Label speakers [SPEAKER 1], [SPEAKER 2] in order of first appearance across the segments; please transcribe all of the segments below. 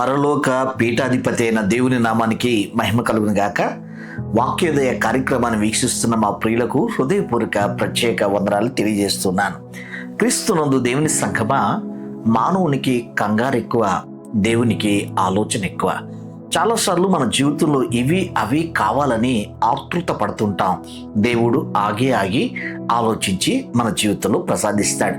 [SPEAKER 1] పరలోక పీఠాధిపతి అయిన దేవుని నామానికి మహిమ కలుగును గాక. వాక్యోదయ కార్యక్రమాన్ని వీక్షిస్తున్న మా ప్రియులకు హృదయపూర్వక ప్రత్యేక వందనాలు తెలియజేస్తున్నాను. క్రీస్తునందు దేవుని సంఘమా మానవునికి కంగారు ఎక్కువ దేవునికి ఆలోచన ఎక్కువ. చాలాసార్లు మన జీవితంలో ఇవి అవి కావాలని ఆతృత పడుతుంటాం. దేవుడు ఆగి ఆగి ఆలోచించి మన జీవితంలో ప్రసాదిస్తాడు.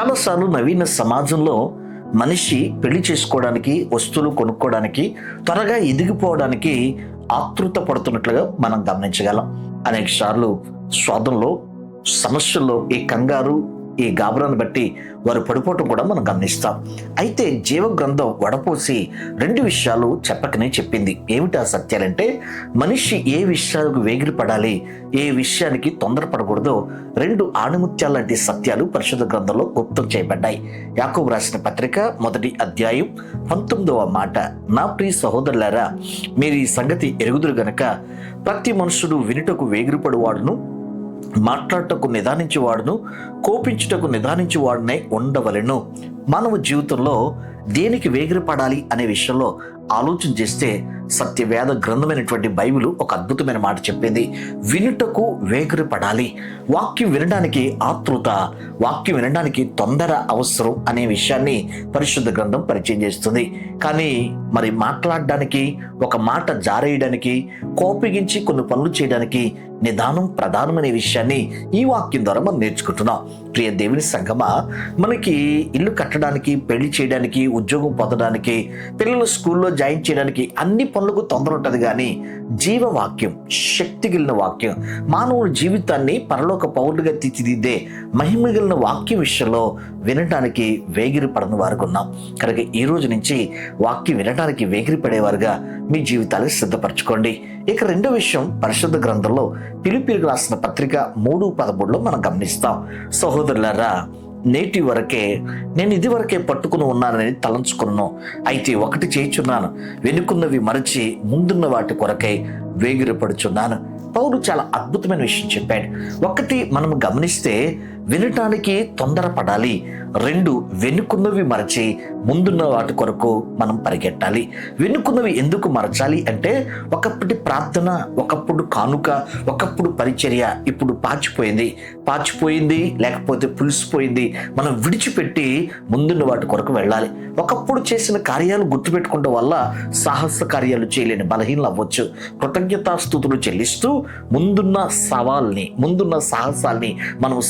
[SPEAKER 1] చాలాసార్లు నవీన సమాజంలో మనిషి పెళ్ళి చేసుకోవడానికి వస్తువులు కొనుక్కోవడానికి త్వరగా ఎదిగిపోవడానికి ఆతృత పడుతున్నట్లుగా మనం గమనించగలం. అనేక సార్లు స్వాదంలో సమస్యల్లో ఈ కంగారు ఈ గాబరాన్ని బట్టి వారు పడిపోవటం కూడా మనం గమనిస్తాం. అయితే జీవ గ్రంథం వడపోసి రెండు విషయాలు చెప్పకనే చెప్పింది. ఏమిటి ఆ సత్యాలంటే మనిషి ఏ విషయాలకు వేగిరి పడాలి ఏ విషయానికి తొందరపడకూడదో రెండు ఆణిముత్యాల లాంటి సత్యాలు పరిశుద్ధ గ్రంథంలో గుప్తం చేయబడ్డాయి. యాకోబు రాసిన పత్రిక మొదటి అధ్యాయం పంతొమ్మిదవ మాట. నా ప్రియ సహోదరులారా మీరు ఈ సంగతి ఎరుగుదురు గనక ప్రతి మనుషుడు వినుటకు వేగిరిపడువాడును మాట్లాడటకు నిదానించేవాడును కోపించుటకు నిదానించేవాడునై ఉండవలెను. మనము జీవితంలో దేనికి వేగిరపడాలి అనే విషయంలో ఆలోచన చేస్తే సత్యవేద గ్రంథమైనటువంటి బైబిల్ ఒక అద్భుతమైన మాట చెప్పింది. వినుటకు వేగిరపడాలి వాక్యం వినడానికి ఆతృత వాక్యం వినడానికి తొందర అవసరం అనే విషయాన్ని పరిశుద్ధ గ్రంథం పరిచయం చేస్తుంది. కానీ మరి మాట్లాడడానికి ఒక మాట జారేయడానికి కోపగించి కొన్ని పనులు చేయడానికి నిదానం ప్రధానమనే విషయాన్ని ఈ వాక్యం ద్వారా మనం నేర్చుకుంటున్నాం. ప్రియ దేవుని సంగమా మనకి ఇల్లు కట్టడానికి పెళ్ళి చేయడానికి ఉద్యోగం పొందడానికి పిల్లలు స్కూల్లో జాయిన్ చేయడానికి అన్ని పనులకు తొందర ఉంటుంది కానీ జీవవాక్యం శక్తి కలిగిన వాక్యం. మానవుల జీవితాన్ని పరలోక పౌరులుగా తీర్చిదిద్దే మహిమ కలిగిన వాక్యం విషయంలో వినడానికి వేగిరి పడని వారికి ఉన్నాం. కనుక ఈ రోజు నుంచి వాక్యం వినడానికి వేగిరి పడేవారుగా మీ జీవితాన్ని సిద్ధపరచుకోండి. ఇక రెండో విషయం పరిశుద్ధ గ్రంథంలో పిలిపిలికి రాసిన పత్రిక మూడు పదమూడులో మనం గమనిస్తాం. సహోదరులారా నేటి వరకే నేను ఇది వరకే పట్టుకుని ఉన్నానని తలంచుకున్నాను. అయితే ఒకటి చేయుచున్నాను. వెనుకున్నవి మరచి ముందున్న వాటి కొరకై వేగిరపడుచున్నాను. పౌరు చాలా అద్భుతమైన విషయం చెప్పాడు. ఒకటి మనం గమనిస్తే వినటానికి తొందరపడాలి. రెండు వెనుకున్నవి మరచి ముందున్న వాటి కొరకు మనం పరిగెట్టాలి. వెనుకున్నవి ఎందుకు మరచాలి అంటే ఒకప్పటి ప్రార్థన ఒకప్పుడు కానుక ఒకప్పుడు పరిచర్య ఇప్పుడు పాచిపోయింది. పాచిపోయింది లేకపోతే పులిసిపోయింది. మనం విడిచిపెట్టి ముందున్న వాటి కొరకు వెళ్ళాలి. ఒకప్పుడు చేసిన కార్యాలు గుర్తుపెట్టుకోవడం వల్ల సాహస కార్యాలు చేయలేని బలహీనలు అవ్వచ్చు కృతజ్ఞతాస్థుతులు చెల్లిస్తూ ముందున్న సవాల్ని ముందున్న సాహసాల్ని మనం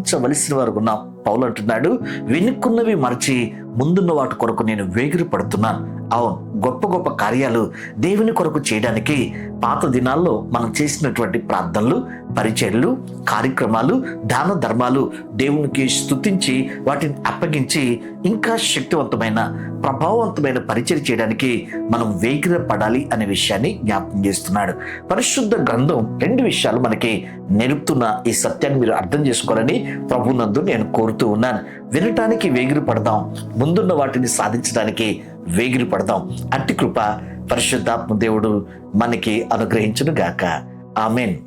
[SPEAKER 1] సాధించవలసిన వారు ఉన్నాం పౌలు అంటున్నాడు వెనుక్కున్నవి మరచి ముందున్న వాటి కొరకు నేను వేగిరి పడుతున్నాను అవును. గొప్ప గొప్ప కార్యాలు దేవుని కొరకు చేయడానికి పాత దినాల్లో మనం చేసినటువంటి ప్రార్థనలు పరిచర్లు కార్యక్రమాలు దాన ధర్మాలు దేవునికి స్తుతించి వాటిని అప్పగించి ఇంకా శక్తివంతమైన ప్రభావవంతమైన పరిచయం చేయడానికి మనం వేగిర పడాలి అనే విషయాన్ని జ్ఞాపకం చేస్తున్నాడు. పరిశుద్ధ గ్రంథం రెండు విషయాలు మనకి నేర్పుతున్న ఈ సత్యాన్ని మీరు అర్థం చేసుకోవాలని ప్రభునందు నేను కోరుతూ ఉన్నాను. వినటానికి వేగిరి పడదాం ముందున్న వాటిని సాధించడానికి వేగిరి పడదాం. అట్టి కృప పరిశుద్ధాత్మ దేవుడు మనకి అనుగ్రహించును గాక ఆమెన్.